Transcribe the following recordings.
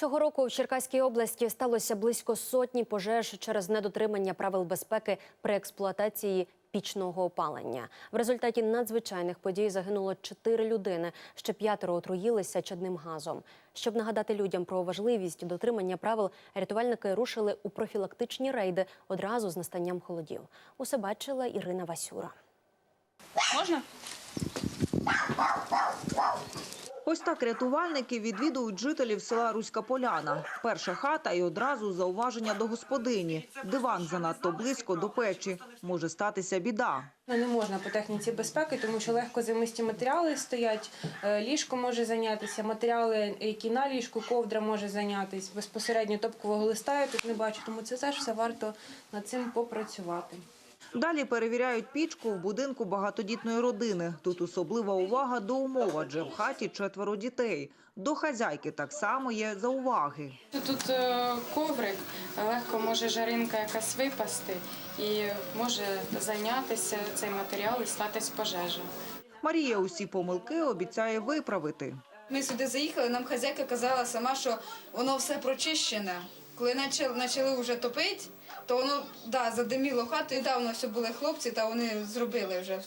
Цього року в Черкаській області сталося близько сотні пожеж через недотримання правил безпеки при експлуатації пічного опалення. В результаті надзвичайних подій загинуло чотири людини, ще п'ятеро отруїлися чадним газом. Щоб нагадати людям про важливість дотримання правил, рятувальники рушили у профілактичні рейди одразу з настанням холодів. Усе бачила Ірина Васюра. Можна? Ось так рятувальники відвідують жителів села Руська Поляна. Перша хата і одразу зауваження до господині. Диван занадто близько до печі. Може статися біда. Ну, Не можна по техніці безпеки, тому що легко замисті матеріали стоять. е, Ліжко може зайнятися, матеріали, які на ліжку, ковдра може зайнятися. Безпосередньо топкового листа я тут не бачу, тому це теж все варто над цим попрацювати. Далі перевіряють пічку в будинку багатодітної родини. Тут особлива увага до умов, адже в хаті четверо дітей. До хазяйки так само є зауваги. Тут е, коврик, легко може жаринка якась випасти і може зайнятися цей матеріал і статись пожежа. Марія усі помилки обіцяє виправити. Ми сюди заїхали, нам хазяйка казала сама, що воно все прочищене. Коли почали, почали вже топити, то воно да, задиміло хату, і да, все були хлопці, та вони зробили вже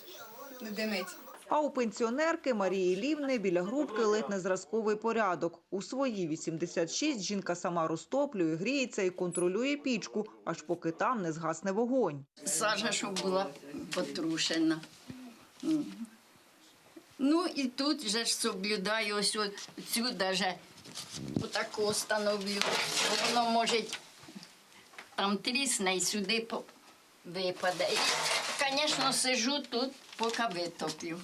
не димить. А у пенсіонерки Марії Лівни біля грубки ледь не зразковий порядок. У свої 86 жінка сама розтоплює, гріється і контролює пічку, аж поки там не згасне вогонь. Сажа, щоб була потрушена. Ну і тут же ж соблюдаю ось цю даже отаку встановлю. Воно може там трісне і сюди випаде. Звісно, сижу тут, поки витоплю.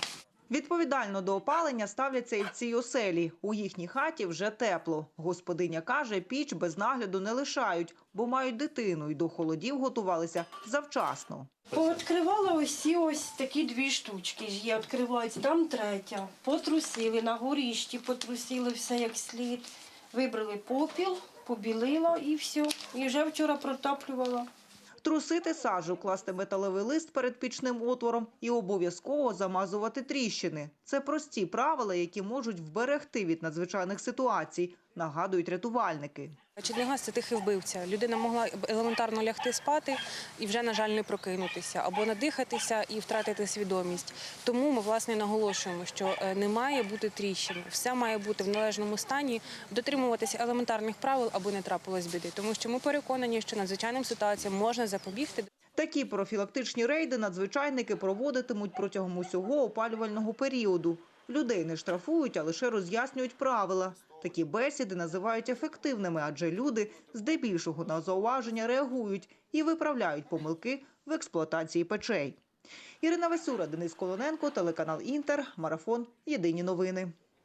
Відповідально до опалення ставляться і в цій оселі. У їхній хаті вже тепло. Господиня каже, піч без нагляду не лишають, бо мають дитину і до холодів готувалися завчасно. Пооткривала усі ось такі дві штучки. ж Є, відкриваються, там третя. Потрусили, на горіщі потрусили все як слід. Вибрали попіл, побілила і все. І вже вчора протаплювала. Трусити сажу, класти металевий лист перед пічним отвором і обов'язково замазувати тріщини. Це прості правила, які можуть вберегти від надзвичайних ситуацій, нагадують рятувальники. Чадний це тихий вбивця. Людина могла елементарно лягти спати і вже, на жаль, не прокинутися, або надихатися і втратити свідомість. Тому ми власне наголошуємо, що е, не має бути тріщин. Все має бути в належному стані, дотримуватися елементарних правил, аби не трапилось біди. Тому що ми переконані, що надзвичайним ситуаціям можна запобігти. Такі профілактичні рейди надзвичайники проводитимуть протягом усього опалювального періоду. Людей не штрафують, а лише роз'яснюють правила. Такі бесіди називають ефективними, адже люди здебільшого на зауваження реагують і виправляють помилки в експлуатації печей. Ірина Васюра, Денис Колоненко, телеканал Інтер, Марафон. Єдині новини.